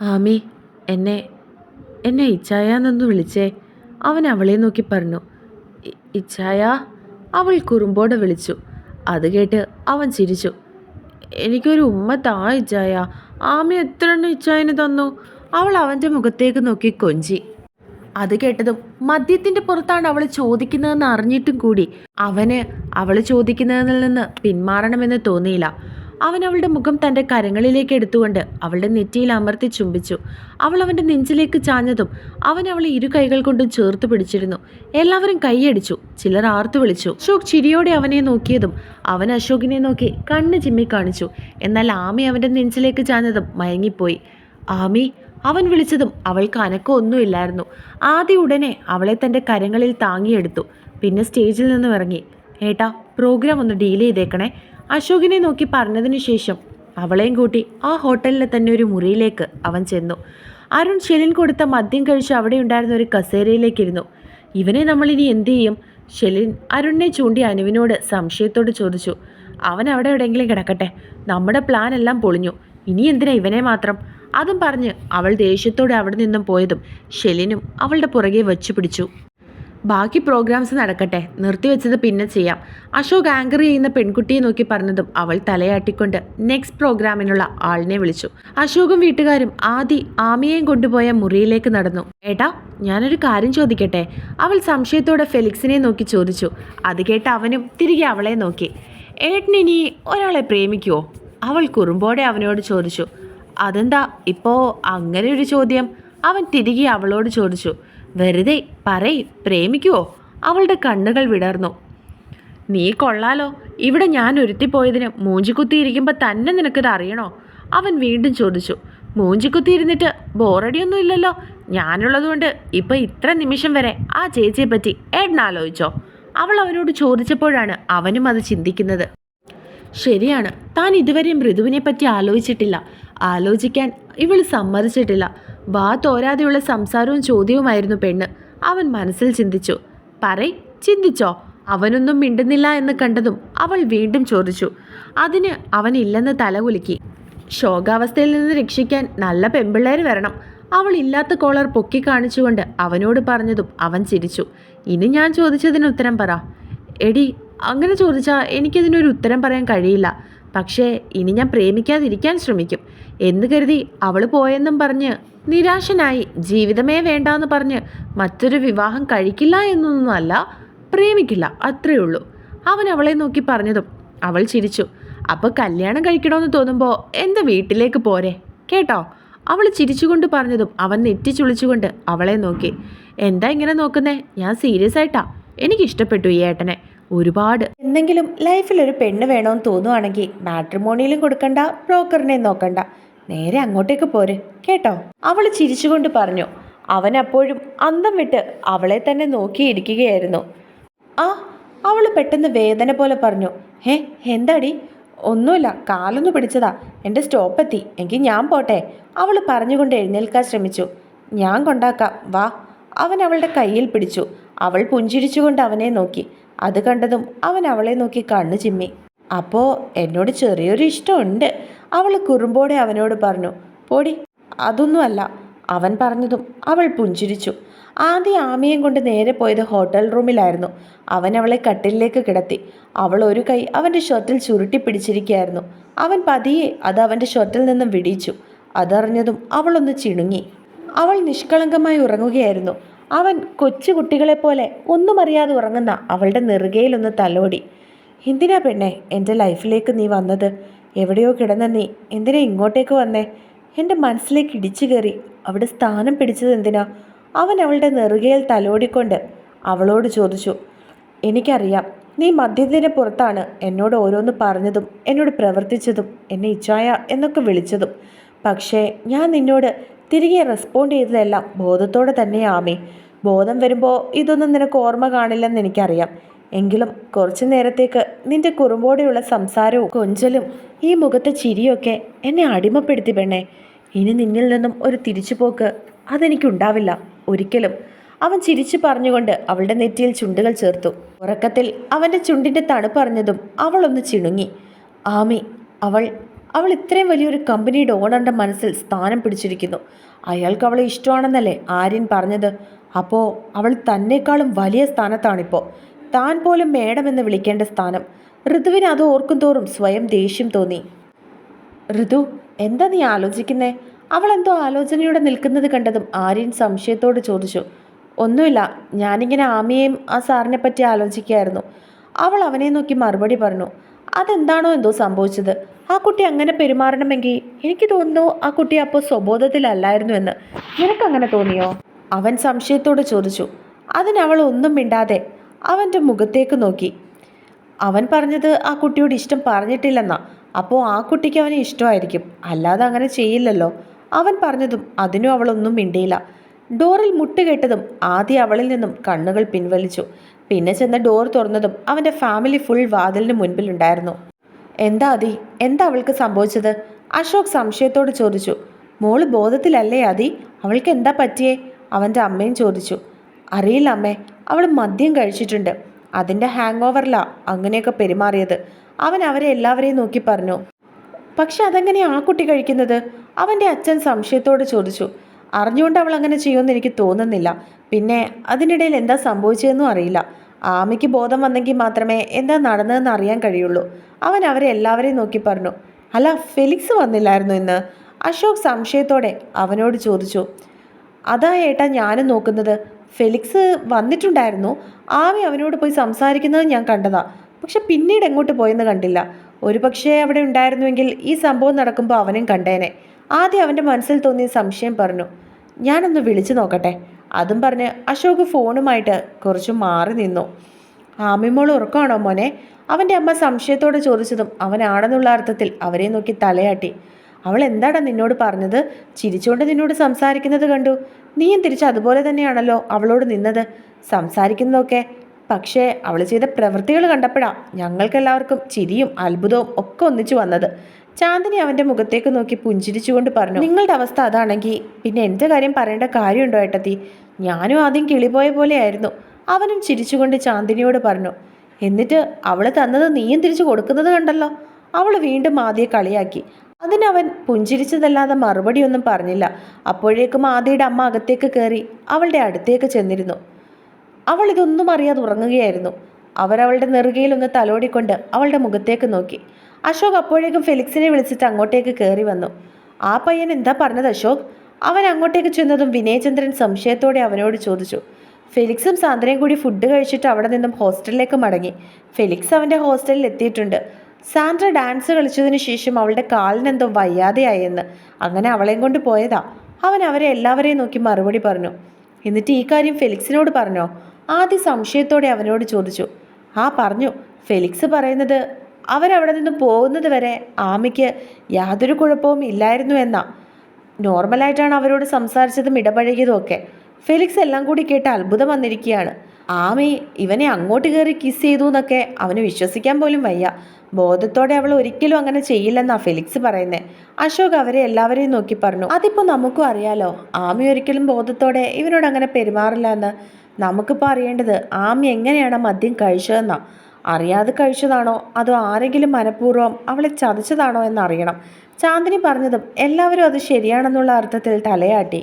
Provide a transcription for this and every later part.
ആമി എന്നെ എന്നെ ഇച്ചായാന്നൊന്ന് വിളിച്ചേ. അവൻ അവളെ നോക്കി പറഞ്ഞു. "ഇ- ഇച്ചായ അവൾ കുറുമ്പോടെ വിളിച്ചു. അത് കേട്ട് അവൻ ചിരിച്ചു. എനിക്കൊരു ഉമ്മ ഇച്ചായ ആമി എത്ര എണ്ണം ഇച്ചായന് തന്നു? അവൾ അവന്റെ മുഖത്തേക്ക് നോക്കി കൊഞ്ചി. അത് കേട്ടതും മദ്യത്തിന്റെ പുറത്താണ് അവൾ ചോദിക്കുന്നതെന്ന് അറിഞ്ഞിട്ടും കൂടി അവന് അവൾ ചോദിക്കുന്നതിൽ നിന്ന് പിന്മാറണമെന്ന് തോന്നിയില്ല. അവൻ അവളുടെ മുഖം തന്റെ കരങ്ങളിലേക്ക് എടുത്തുകൊണ്ട് അവളുടെ നെറ്റിയിൽ അമർത്തി ചുംബിച്ചു. അവൾ അവന്റെ നെഞ്ചിലേക്ക് ചാഞ്ഞതും അവൻ അവളെ ഇരു കൈകൾ കൊണ്ടും ചേർത്ത് പിടിച്ചിരുന്നു. എല്ലാവരും കൈയടിച്ചു. ചിലർ ആർത്തു വിളിച്ചു. അശോക് ചിരിയോടെ അവനെ നോക്കിയതും അവൻ അശോകിനെ നോക്കി കണ്ണ് ചിമ്മി കാണിച്ചു. എന്നാൽ ആമി അവന്റെ നെഞ്ചിലേക്ക് ചാഞ്ഞതും മയങ്ങിപ്പോയി. ആമി അവൻ വിളിച്ചതും അവൾക്ക് അനക്കമൊന്നുമില്ലായിരുന്നു ആദ്യ ഉടനെ അവളെ തന്റെ കരങ്ങളിൽ താങ്ങിയെടുത്തു. പിന്നെ സ്റ്റേജിൽ നിന്നും ഇറങ്ങി. ഏട്ടാ പ്രോഗ്രാം ഒന്ന് ഡീൽ ചെയ്തേക്കണേ. അശോകിനെ നോക്കി പറഞ്ഞതിന് ശേഷം അവളെയും കൂട്ടി ആ ഹോട്ടലിലെ തന്നെ ഒരു മുറിയിലേക്ക് അവൻ ചെന്നു. അരുൺ ഷെലിൻ കൊടുത്ത മദ്യം കഴിച്ച് അവിടെ ഉണ്ടായിരുന്ന ഒരു കസേരയിലേക്കിരുന്നു. ഇവനെ നമ്മൾ ഇനി എന്ത് ചെയ്യും? ഷെലിൻ അരുണിനെ ചൂണ്ടി അനുവിനോട് സംശയത്തോട് ചോദിച്ചു. അവൻ അവിടെ എവിടെയെങ്കിലും കിടക്കട്ടെ. നമ്മുടെ പ്ലാൻ എല്ലാം പൊളിഞ്ഞു. ഇനി എന്തിനാ ഇവനെ മാത്രം? അതും പറഞ്ഞ് അവൾ ദേഷ്യത്തോടെ അവിടെ നിന്നും പോയതും ഷെലിനും അവളുടെ പുറകെ വച്ചു പിടിച്ചു. ബാക്കി പ്രോഗ്രാംസ് നടക്കട്ടെ. നിർത്തിവെച്ചത് പിന്നെ ചെയ്യാം. അശോക് ആങ്കർ ചെയ്യുന്ന പെൺകുട്ടിയെ നോക്കി പറഞ്ഞതും അവൾ തലയാട്ടിക്കൊണ്ട് നെക്സ്റ്റ് പ്രോഗ്രാമിനുള്ള ആളിനെ വിളിച്ചു. അശോകും വീട്ടുകാരും ആദി ആമിയെയും കൊണ്ടുപോയ മുറിയിലേക്ക് നടന്നു. ഏട്ടാ ഞാനൊരു കാര്യം ചോദിക്കട്ടെ? അവൾ സംശയത്തോടെ ഫെലിക്സിനെ നോക്കി ചോദിച്ചു. അത് കേട്ട് അവനും തിരികെ അവളെ നോക്കി. ഏട്ടനിനി ഒരാളെ പ്രേമിക്കുവോ? അവൾ കുറുമ്പോടെ അവനോട് ചോദിച്ചു. അതെന്താ? ഇപ്പോ അങ്ങനെ ഒരു ചോദ്യം? അവൻ തിരികെ അവളോട് ചോദിച്ചു. വെറുതെ പറയ് പ്രേമിക്കുവോ? അവളുടെ കണ്ണുകൾ വിടർന്നു. നീ കൊള്ളാലോ. ഇവിടെ ഞാൻ ഒരുത്തിപ്പോയതിന് മൂഞ്ചിക്കുത്തിയിരിക്കുമ്പോൾ തന്നെ നിനക്കിത് അറിയണോ? അവൻ വീണ്ടും ചോദിച്ചു. മൂഞ്ചിക്കുത്തിയിരുന്നിട്ട് ബോറടിയൊന്നും ഇല്ലല്ലോ. ഞാനുള്ളതുകൊണ്ട് ഇപ്പം ഇത്ര നിമിഷം വരെ ആ ചേച്ചിയെ പറ്റി ഏട്ടൻ ആലോചിച്ചോ അവൾ അവനോട് ചോദിച്ചപ്പോഴാണ് അവനും അത് ചിന്തിക്കുന്നത്. ശരിയാണ്. താൻ ഇതുവരെ മൃദുവിനെ പറ്റി ആലോചിച്ചിട്ടില്ല. ആലോചിക്കാൻ ഇവൾ സമ്മതിച്ചിട്ടില്ല. വാ തോരാതെയുള്ള സംസാരവും ചോദ്യവുമായിരുന്നു പെണ്ണ്. അവൻ മനസ്സിൽ ചിന്തിച്ചു. പറയ് ചിന്തിച്ചോ? അവനൊന്നും മിണ്ടുന്നില്ല എന്ന് കണ്ടതും അവൾ വീണ്ടും ചോദിച്ചു. അതിന് അവൻ ഇല്ലെന്ന് തലകുലുക്കി. ശോകാവസ്ഥയിൽ നിന്ന് രക്ഷിക്കാൻ നല്ല പെമ്പിള്ളേർ വരണം. അവൾ ഇല്ലാത്ത കോളർ പൊക്കി കാണിച്ചുകൊണ്ട് അവനോട് പറഞ്ഞതും അവൻ ചിരിച്ചു. ഇനി ഞാൻ ചോദിച്ചതിന് ഉത്തരം പറ. എടി അങ്ങനെ ചോദിച്ചാൽ എനിക്കതിനൊരു ഉത്തരം പറയാൻ കഴിയില്ല. പക്ഷേ ഇനി ഞാൻ പ്രേമിക്കാതിരിക്കാൻ ശ്രമിക്കും. എന്ന് കരുതി അവൾ പോയെന്നും പറഞ്ഞ് നിരാശനായി ജീവിതമേ വേണ്ടാന്ന് പറഞ്ഞ് മറ്റൊരു വിവാഹം കഴിക്കില്ല എന്നൊന്നുമല്ല പ്രേമിക്കില്ല അത്രയേ ഉള്ളൂ. അവൻ അവളെ നോക്കി പറഞ്ഞതും അവൾ ചിരിച്ചു. അപ്പോൾ കല്യാണം കഴിക്കണമെന്ന് തോന്നുമ്പോൾ എന്റെ വീട്ടിലേക്ക് പോരെ? കേട്ടോ. അവൾ ചിരിച്ചുകൊണ്ട് പറഞ്ഞതും അവൻ നെറ്റിച്ചുളിച്ചുകൊണ്ട് അവളെ നോക്കി. എന്താ ഇങ്ങനെ നോക്കുന്നേ? ഞാൻ സീരിയസ് ആയിട്ടാ. എനിക്ക് ഇഷ്ടപ്പെട്ടു ഈ ഏട്ടനെ. ഒരുപാട്. എന്തെങ്കിലും ലൈഫിൽ ഒരു പെണ്ണ് വേണമെന്ന് തോന്നുവാണെങ്കിൽ മാട്രിമോണിയിലും കൊടുക്കണ്ട ബ്രോക്കറിനെയും നോക്കണ്ട. നേരെ അങ്ങോട്ടേക്ക് പോര് കേട്ടോ? അവൾ ചിരിച്ചുകൊണ്ട് പറഞ്ഞു. അവൻ അപ്പോഴും അന്തം വിട്ട് അവളെ തന്നെ നോക്കിയിരിക്കുകയായിരുന്നു. ആ അവൾ പെട്ടെന്ന് വേദന പോലെ പറഞ്ഞു. ഹേ എന്താടി? ഒന്നുമില്ല കാലൊന്നു പിടിച്ചതാ. എന്റെ സ്റ്റോപ്പ് എത്തി എങ്കിൽ ഞാൻ പോട്ടെ. അവൾ പറഞ്ഞുകൊണ്ട് എഴുന്നേൽക്കാൻ ശ്രമിച്ചു. ഞാൻ കൊണ്ടാക്കാം വാ. അവൻ അവളുടെ കയ്യിൽ പിടിച്ചു. അവൾ പുഞ്ചിരിച്ചുകൊണ്ട് അവനെ നോക്കി. അത് കണ്ടതും അവൻ അവളെ നോക്കി കണ്ണു ചിമ്മി. അപ്പോൾ എന്നോട് ചെറിയൊരു ഇഷ്ടമുണ്ട്. അവൾ കുറുമ്പോടെ അവനോട് പറഞ്ഞു പോടി അതൊന്നുമല്ല അവൻ പറഞ്ഞതും അവൾ പുഞ്ചിരിച്ചു. ആദ്യം ആമിയും കൊണ്ട് നേരെ പോയത് ഹോട്ടൽ റൂമിലായിരുന്നു. അവൻ അവളെ കട്ടിലിലേക്ക് കിടത്തി. അവൾ ഒരു കൈ അവന്റെ ഷർട്ടിൽ ചുരുട്ടി പിടിച്ചിരിക്കുകയായിരുന്നു. അവൻ പതിയെ അത് അവന്റെ ഷർട്ടിൽ നിന്നും വിടിയിച്ചു. അതറിഞ്ഞതും അവളൊന്ന് ചിണുങ്ങി. അവൾ നിഷ്കളങ്കമായി ഉറങ്ങുകയായിരുന്നു. അവൻ കൊച്ചു കുട്ടികളെപ്പോലെ ഒന്നും അറിയാതെ ഉറങ്ങുന്ന അവളുടെ നെറുകയിലൊന്ന് തലോടി. എന്തിനാ പെണ്ണെ? എന്റെ ലൈഫിലേക്ക് നീ വന്നത്? എവിടെയോ കിടന്ന നീ എന്തിനാ ഇങ്ങോട്ടേക്ക് വന്നേ? എന്റെ മനസ്സിലേക്ക് ഇടിച്ചു കയറി. അവിടെ സ്ഥാനം പിടിച്ചത് എന്തിനാ? അവൻ അവളുടെ നെറുകയിൽ തലോടിക്കൊണ്ട് അവളോട് ചോദിച്ചു എനിക്കറിയാം നീ മദ്യത്തിന് പുറത്താണ് എന്നോട് ഓരോന്ന് പറഞ്ഞതും എന്നോട് പ്രവർത്തിച്ചതും എന്നെ ഇച്ഛായ എന്നൊക്കെ വിളിച്ചതും. പക്ഷേ ഞാൻ നിന്നോട് തിരികെ റെസ്പോണ്ട് ചെയ്തതെല്ലാം ബോധത്തോടെ തന്നെയാമേ. ബോധം വരുമ്പോൾ ഇതൊന്നും നിനക്ക് ഓർമ്മ കാണില്ലെന്ന് എനിക്കറിയാം. എങ്കിലും കുറച്ചു നേരത്തേക്ക് നിന്റെ കുറുമ്പോടെയുള്ള സംസാരവും കൊഞ്ചലും ഈ മുഖത്തെ ചിരിയൊക്കെ എന്നെ അടിമപ്പെടുത്തി പെണ്ണേ. ഇനി നിന്നിൽ നിന്നും ഒരു തിരിച്ചുപോക്ക് അതെനിക്കുണ്ടാവില്ല. ഒരിക്കലും. അവൻ ചിരിച്ചു പറഞ്ഞുകൊണ്ട് അവളുടെ നെറ്റിയിൽ ചുണ്ടുകൾ ചേർത്തു. ഉറക്കത്തിൽ അവന്റെ ചുണ്ടിന്റെ തണുപ്പറിഞ്ഞതും അവളൊന്ന് ചിണുങ്ങി. ആമി അവൾ അവൾ ഇത്രയും വലിയൊരു കമ്പനിയുടെ ഓണറിന്റെ മനസ്സിൽ സ്ഥാനം പിടിച്ചിരിക്കുന്നു. അയാൾക്ക് അവളെ ഇഷ്ടമാണെന്നല്ലേ ആര്യൻ പറഞ്ഞത്. അപ്പോൾ അവൾ തന്നെക്കാളും വലിയ സ്ഥാനത്താണിപ്പോൾ താൻ പോലും മേഡമെന്ന് വിളിക്കേണ്ട സ്ഥാനം. ഋതുവിന് അത് ഓർക്കും തോറും സ്വയം ദേഷ്യം തോന്നി. ഋതു എന്താ നീ ആലോചിക്കുന്നേ? അവൾ എന്തോ ആലോചനയോടെ നിൽക്കുന്നത് കണ്ടതും ആര്യൻ സംശയത്തോട് ചോദിച്ചു. ഒന്നുമില്ല ഞാനിങ്ങനെ ആമിയെയും ആ സാറിനെ പറ്റി ആലോചിക്കുകയായിരുന്നു. അവൾ അവനെ നോക്കി മറുപടി പറഞ്ഞു അതെന്താണോ എന്തോ സംഭവിച്ചത്? ആ കുട്ടി അങ്ങനെ പെരുമാറണമെങ്കിൽ എനിക്ക് തോന്നുന്നു ആ കുട്ടി അപ്പോൾ സ്വബോധത്തിലല്ലായിരുന്നു എന്ന്. നിനക്കങ്ങനെ തോന്നിയോ? അവൻ സംശയത്തോട് ചോദിച്ചു അതിനവൾ ഒന്നും മിണ്ടാതെ അവന്റെ മുഖത്തേക്ക് നോക്കി. അവൻ പറഞ്ഞത് ആ കുട്ടിയോട് ഇഷ്ടം പറഞ്ഞിട്ടില്ലെന്നാ. അപ്പോൾ ആ കുട്ടിക്ക് അവന് ഇഷ്ടമായിരിക്കും. അല്ലാതെ അങ്ങനെ ചെയ്യില്ലല്ലോ. അവൻ പറഞ്ഞതും അതിനും അവളൊന്നും മിണ്ടിയില്ല. ഡോറിൽ മുട്ടുകെട്ടതും ആദ്യം അവളിൽ നിന്നും കണ്ണുകൾ പിൻവലിച്ചു. പിന്നെ ചെന്ന് ഡോർ തുറന്നതും അവന്റെ ഫാമിലി ഫുൾ വാതിലിന് മുൻപിലുണ്ടായിരുന്നു എന്താ അതി എന്താ അവൾക്ക് സംഭവിച്ചത്? അശോക് സംശയത്തോട് ചോദിച്ചു. മോൾ ബോധത്തിലല്ലേ അതി അവൾക്ക് എന്താ പറ്റിയേ? അവന്റെ അമ്മയും ചോദിച്ചു. അറിയില്ല അമ്മേ. അവൾ മദ്യം കഴിച്ചിട്ടുണ്ട്. അതിന്റെ ഹാങ് ഓവറിലാ അങ്ങനെയൊക്കെ പെരുമാറിയത്. അവൻ അവരെ എല്ലാവരെയും നോക്കി പറഞ്ഞു. പക്ഷെ അതെങ്ങനെ ആ കുട്ടി കഴിക്കുന്നത്? അവന്റെ അച്ഛൻ സംശയത്തോട് ചോദിച്ചു. അറിഞ്ഞുകൊണ്ട് അവൾ അങ്ങനെ ചെയ്യുമെന്ന് എനിക്ക് തോന്നുന്നില്ല. പിന്നെ അതിനിടയിൽ എന്താ സംഭവിച്ചതെന്നും അറിയില്ല. ആമയ്ക്ക് ബോധം വന്നെങ്കിൽ മാത്രമേ എന്താ നടന്നതെന്ന് അറിയാൻ കഴിയുള്ളൂ. അവൻ അവരെ എല്ലാവരെയും നോക്കി പറഞ്ഞു. അല്ല ഫെലിക്സ് വന്നില്ലായിരുന്നു ഇന്ന്. അശോക് സംശയത്തോടെ അവനോട് ചോദിച്ചു. അതാ ഏട്ടാ ഞാനും നോക്കുന്നത്. ഫെലിക്സ് വന്നിട്ടുണ്ടായിരുന്നു. ആമി അവനോട് പോയി സംസാരിക്കുന്നത് ഞാൻ കണ്ടതാ. പക്ഷെ പിന്നീട് എങ്ങോട്ട് പോയെന്ന് കണ്ടില്ല. ഒരു പക്ഷേ അവിടെ ഉണ്ടായിരുന്നുവെങ്കിൽ ഈ സംഭവം നടക്കുമ്പോൾ അവനും കണ്ടേനെ. ആദ്യം അവന്റെ മനസ്സിൽ തോന്നിയ സംശയം പറഞ്ഞു. ഞാനൊന്ന് വിളിച്ചു നോക്കട്ടെ. അതും പറഞ്ഞ് അശോക് ഫോണുമായിട്ട് കുറച്ച് മാറി നിന്നു. ആമിമോൾ ഉറക്കമാണോ മോനെ? അവന്റെ അമ്മ സംശയത്തോടെ ചോദിച്ചതും അവനാണെന്നുള്ള അർത്ഥത്തിൽ അവരെ നോക്കി തലയാട്ടി. അവൾ എന്താടാ നിന്നോട് പറഞ്ഞത്? ചിരിച്ചുകൊണ്ട് നിന്നോട് സംസാരിക്കുന്നത് കണ്ടു. നീയും തിരിച്ച് അതുപോലെ തന്നെയാണല്ലോ അവളോട് നിന്നത്. സംസാരിക്കുന്നതൊക്കെ. പക്ഷേ അവൾ ചെയ്ത പ്രവൃത്തികൾ കണ്ടപ്പോഴാ ഞങ്ങൾക്കെല്ലാവർക്കും ചിരിയും അത്ഭുതവും ഒക്കെ ഒന്നിച്ചു വന്നത്. ചാന്ദിനി അവന്റെ മുഖത്തേക്ക് നോക്കി പുഞ്ചിരിച്ചുകൊണ്ട് പറഞ്ഞു നിങ്ങളുടെ അവസ്ഥ അതാണെങ്കിൽ പിന്നെ എന്റെ കാര്യം പറയേണ്ട കാര്യമുണ്ടോ ഏട്ടത്തി? ഞാനും ആദ്യം കിളിപോയ പോലെയായിരുന്നു. അവനും ചിരിച്ചുകൊണ്ട് ചാന്ദിനിയോട് പറഞ്ഞു എന്നിട്ട് അവൾ തന്നത് നീയും തിരിച്ചു കൊടുക്കുന്നത് കണ്ടല്ലോ? അവൾ വീണ്ടും ആദ്യം കളിയാക്കി അതിനവൻ പുഞ്ചിരിച്ചതല്ലാതെ മറുപടിയൊന്നും പറഞ്ഞില്ല. അപ്പോഴേക്കും ആദിയുടെ അമ്മ അകത്തേക്ക് കയറി അവളുടെ അടുത്തേക്ക് ചെന്നിരുന്നു. അവൾ ഇതൊന്നും അറിയാതെ ഉറങ്ങുകയായിരുന്നു. അവരവളുടെ നെറുകയിൽ ഒന്ന് തലോടിക്കൊണ്ട് അവളുടെ മുഖത്തേക്ക് നോക്കി. അശോക് അപ്പോഴേക്കും ഫെലിക്സിനെ വിളിച്ചിട്ട് അങ്ങോട്ടേക്ക് കയറി വന്നു. ആ പയ്യൻ എന്താ പറഞ്ഞത് അശോക്? അവൻ അങ്ങോട്ടേക്ക് ചെന്നതും വിനയചന്ദ്രൻ സംശയത്തോടെ അവനോട് ചോദിച്ചു. ഫെലിക്സും സാന്ദ്രയും കൂടി ഫുഡ് കഴിച്ചിട്ട് അവിടെ നിന്നും ഹോസ്റ്റലിലേക്ക് മടങ്ങി. ഫെലിക്സ് അവന്റെ ഹോസ്റ്റലിൽ എത്തിയിട്ടുണ്ട്. സാന്ദ്ര ഡാൻസ് കളിച്ചതിന് ശേഷം അവളുടെ കാലിനെന്തോ വയ്യാതെയായെന്ന്. അങ്ങനെ അവളെയും കൊണ്ട് പോയതാ. അവൻ അവരെ എല്ലാവരെയും നോക്കി മറുപടി പറഞ്ഞു. എന്നിട്ട് ഈ കാര്യം ഫെലിക്സിനോട് പറഞ്ഞോ? ആദ്യ സംശയത്തോടെ അവനോട് ചോദിച്ചു. ആ പറഞ്ഞു. ഫെലിക്സ് പറയുന്നത് അവരവിടെ നിന്ന് പോകുന്നത് വരെ ആമയ്ക്ക് യാതൊരു കുഴപ്പവും ഇല്ലായിരുന്നു എന്നാ. നോർമലായിട്ടാണ് അവരോട് സംസാരിച്ചതും ഇടപഴകിയതും ഒക്കെ. ഫെലിക്സ് എല്ലാം കൂടി കേട്ട് അത്ഭുതം വന്നിരിക്കുകയാണ്. ആമി ഇവനെ അങ്ങോട്ട് കയറി കിസ് ചെയ്തു എന്നൊക്കെ അവന് വിശ്വസിക്കാൻ പോലും വയ്യ. ബോധത്തോടെ അവൾ ഒരിക്കലും അങ്ങനെ ചെയ്യില്ലെന്നാ ഫെലിക്സ് പറയുന്നത് അശോക് അവരെ എല്ലാവരെയും നോക്കി പറഞ്ഞു. അതിപ്പോൾ നമുക്കും അറിയാലോ ആമി ഒരിക്കലും ബോധത്തോടെ ഇവനോട് അങ്ങനെ പെരുമാറില്ല എന്ന്. നമുക്കിപ്പോൾ അറിയേണ്ടത് ആമി എങ്ങനെയാണ് മദ്യം കഴിച്ചതെന്നാ. അറിയാതെ കഴിച്ചതാണോ അതോ ആരെങ്കിലും മനഃപൂർവം അവളെ ചതച്ചതാണോ എന്നറിയണം. ചാന്ദിനി പറഞ്ഞതും എല്ലാവരും അത് ശരിയാണെന്നുള്ള അർത്ഥത്തിൽ തലയാട്ടി.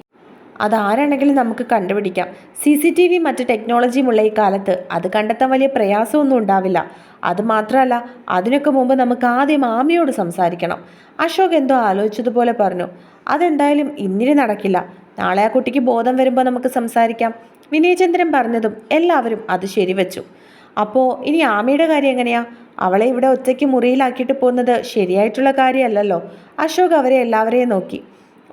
അതാരാണെങ്കിലും നമുക്ക് കണ്ടുപിടിക്കാം. സി സി ടി വി മറ്റ് ടെക്നോളജിയുമുള്ള ഈ കാലത്ത് അത് കണ്ടെത്താൻ വലിയ പ്രയാസമൊന്നും ഉണ്ടാവില്ല. അത് മാത്രമല്ല അതിനൊക്കെ മുമ്പ് നമുക്ക് ആദ്യം ആമിയോട് സംസാരിക്കണം. അശോക് എന്തോ ആലോചിച്ചതുപോലെ പറഞ്ഞു അതെന്തായാലും ഇന്നിരി നടക്കില്ല. നാളെ ആ കുട്ടിക്ക് ബോധം വരുമ്പോൾ നമുക്ക് സംസാരിക്കാം. വിനയചന്ദ്രൻ പറഞ്ഞതും എല്ലാവരും അത് ശരിവെച്ചു. അപ്പോൾ ഇനി ആമിയുടെ കാര്യം എങ്ങനെയാ? അവളെ ഇവിടെ ഒറ്റയ്ക്ക് മുറിയിലാക്കിയിട്ട് പോകുന്നത് ശരിയായിട്ടുള്ള കാര്യമല്ലല്ലോ. അശോക് അവരെ എല്ലാവരെയും നോക്കി.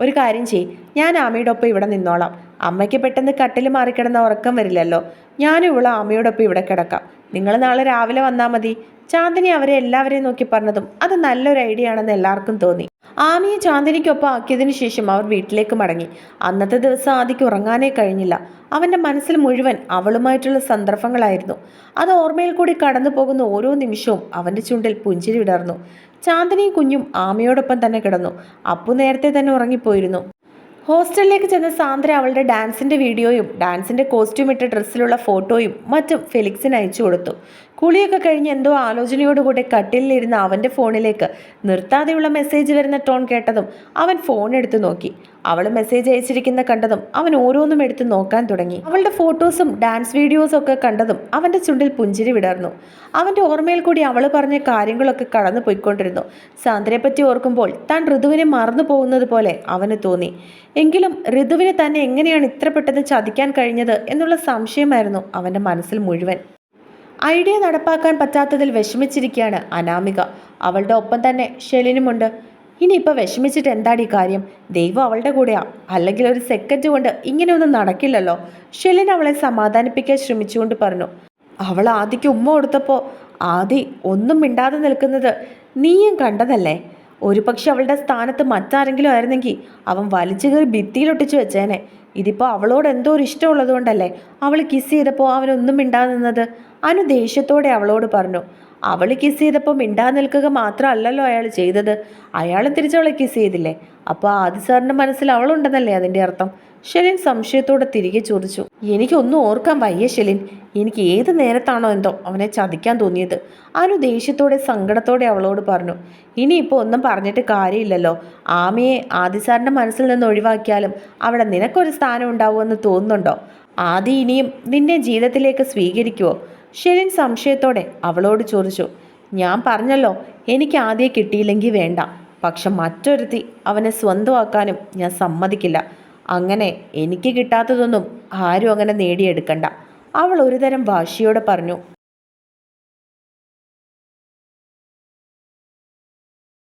ഒരു കാര്യം ചെയ് ഞാൻ ആമയോടൊപ്പം ഇവിടെ നിന്നോളാം. അമ്മയ്ക്ക് പെട്ടെന്ന് കട്ടിൽ മാറിക്കിടന്ന ഉറക്കം വരില്ലല്ലോ. ഞാനും ഇവിടെ ആമയോടൊപ്പം ഇവിടെ കിടക്കാം. നിങ്ങൾ നാളെ രാവിലെ വന്നാൽ മതി. ചാന്ദിനി അവരെ എല്ലാവരെയും നോക്കി പറഞ്ഞതും അത് നല്ലൊരു ഐഡിയ ആണെന്ന് എല്ലാവർക്കും തോന്നി. ആമിയെ ചാന്ദിനിക്കൊപ്പം ആക്കിയതിനു ശേഷം അവർ വീട്ടിലേക്ക് മടങ്ങി. അന്നത്തെ ദിവസം ആദിക്ക് ഉറങ്ങാനേ കഴിഞ്ഞില്ല. അവന്റെ മനസ്സിൽ മുഴുവൻ അവളുമായിട്ടുള്ള സന്ദർഭങ്ങളായിരുന്നു. അത് ഓർമ്മയിൽ കൂടി കടന്നു പോകുന്ന ഓരോ നിമിഷവും അവന്റെ ചുണ്ടിൽ പുഞ്ചിരി വിടർന്നു. ചാന്ദിനിയും കുഞ്ഞും ആമയോടൊപ്പം തന്നെ കിടന്നു. അപ്പു നേരത്തെ തന്നെ ഉറങ്ങിപ്പോയിരുന്നു. ഹോസ്റ്റലിലേക്ക് ചെന്ന സാന്ദ്ര അവളുടെ ഡാൻസിന്റെ വീഡിയോയും ഡാൻസിന്റെ കോസ്റ്റ്യൂം ഇട്ട ഡ്രസ്സിലുള്ള ഫോട്ടോയും മറ്റും ഫെലിക്സിന് അയച്ചു കൊടുത്തു. കുളിയൊക്കെ കഴിഞ്ഞ് എന്തോ ആലോചനയോടുകൂടെ കട്ടിലിരുന്ന അവന്റെ ഫോണിലേക്ക് നിർത്താതെയുള്ള മെസ്സേജ് വരുന്ന ടോൺ കേട്ടതും അവൻ ഫോൺ എടുത്തു നോക്കി. അവൾ മെസ്സേജ് അയച്ചിരിക്കുന്ന കണ്ടതും അവൻ ഓരോന്നും എടുത്ത് നോക്കാൻ തുടങ്ങി. അവളുടെ ഫോട്ടോസും ഡാൻസ് വീഡിയോസും ഒക്കെ കണ്ടതും അവന്റെ ചുണ്ടിൽ പുഞ്ചിരി വിടർന്നു. അവന്റെ ഓർമ്മയിൽ കൂടി അവൾ പറഞ്ഞ കാര്യങ്ങളൊക്കെ കടന്നു പോയിക്കൊണ്ടിരുന്നു. സാന്ദ്രയെ പറ്റി ഓർക്കുമ്പോൾ താൻ ഋതുവിനെ മറന്നു പോകുന്നത് പോലെ അവന് തോന്നി. എങ്കിലും ഋതുവിനെ തന്നെ എങ്ങനെയാണ് ഇത്ര പെട്ടെന്ന് ചതിക്കാൻ കഴിഞ്ഞത് എന്നുള്ള സംശയമായിരുന്നു അവന്റെ മനസ്സിൽ മുഴുവൻ. ഐഡിയ നടപ്പാക്കാൻ പറ്റാത്തതിൽ വിഷമിച്ചിരിക്കുകയാണ് അനാമിക. അവളുടെ ഒപ്പം തന്നെ ഷെലിനുമുണ്ട് ഇനിയിപ്പോൾ വിഷമിച്ചിട്ട് ഈ കാര്യം? ദൈവം അവളുടെ കൂടെയാ. അല്ലെങ്കിൽ ഒരു സെക്കൻഡ് കൊണ്ട് ഇങ്ങനെയൊന്നും നടക്കില്ലല്ലോ. ഷെലിൻ അവളെ സമാധാനിപ്പിക്കാൻ ശ്രമിച്ചുകൊണ്ട് പറഞ്ഞു. അവൾ ആദിക്ക് ഉമ്മ കൊടുത്തപ്പോൾ ആദി ഒന്നും മിണ്ടാതെ നിൽക്കുന്നത് നീയും കണ്ടതല്ലേ? ഒരു പക്ഷെ അവളുടെ സ്ഥാനത്ത് മറ്റാരെങ്കിലും ആയിരുന്നെങ്കിൽ അവൻ വലിച്ചു കയറി ഭിത്തിയിലൊട്ടിച്ച് വെച്ചേനെ. ഇതിപ്പോൾ അവളോട് എന്തോ ഒരു ഇഷ്ടമുള്ളത് കൊണ്ടല്ലേ അവൾ കിസ് ചെയ്തപ്പോൾ അവനൊന്നും മിണ്ടാതെ നിന്നത്? അനു ദേഷ്യത്തോടെ അവളോട് പറഞ്ഞു അവൾ കിസ് ചെയ്തപ്പോൾ മിണ്ടാതെ നിൽക്കുക മാത്രമല്ലല്ലോ അയാൾ ചെയ്തത്. അയാൾ തിരിച്ചവളെ കിസ് ചെയ്തില്ലേ? അപ്പോൾ ആദി സാറിന്റെ മനസ്സിൽ അവളുണ്ടെന്നല്ലേ അതിന്റെ അർത്ഥം? ഷെലിൻ സംശയത്തോടെ തിരികെ ചോദിച്ചു എനിക്കൊന്നും ഓർക്കാൻ വയ്യ ഷെലിൻ. എനിക്ക് ഏത് നേരത്താണോ എന്തോ അവനെ ചതിക്കാൻ തോന്നിയത്. അനു ദേഷ്യത്തോടെ സങ്കടത്തോടെ അവളോട് പറഞ്ഞു ഇനിയിപ്പോൾ ഒന്നും പറഞ്ഞിട്ട് കാര്യമില്ലല്ലോ. ആമയെ ആദിസാറിന്റെ മനസ്സിൽ നിന്ന് ഒഴിവാക്കിയാലും അവിടെ നിനക്കൊരു സ്ഥാനം ഉണ്ടാവുമെന്ന് തോന്നുന്നുണ്ടോ? ആദി ഇനിയും നിന്നെ ജീവിതത്തിലേക്ക് സ്വീകരിക്കുമോ ഷെലിൻ സംശയത്തോടെ അവളോട് ചോദിച്ചു ഞാൻ പറഞ്ഞല്ലോ എനിക്ക് ആദ്യം കിട്ടിയില്ലെങ്കിൽ വേണ്ട. പക്ഷെ മറ്റൊരുത്തി അവനെ സ്വന്തമാക്കാനും ഞാൻ സമ്മതിക്കില്ല. അങ്ങനെ എനിക്ക് കിട്ടാത്തതൊന്നും ആരും അങ്ങനെ നേടിയെടുക്കണ്ട. അവൾ ഒരുതരം വാശിയോടെ പറഞ്ഞു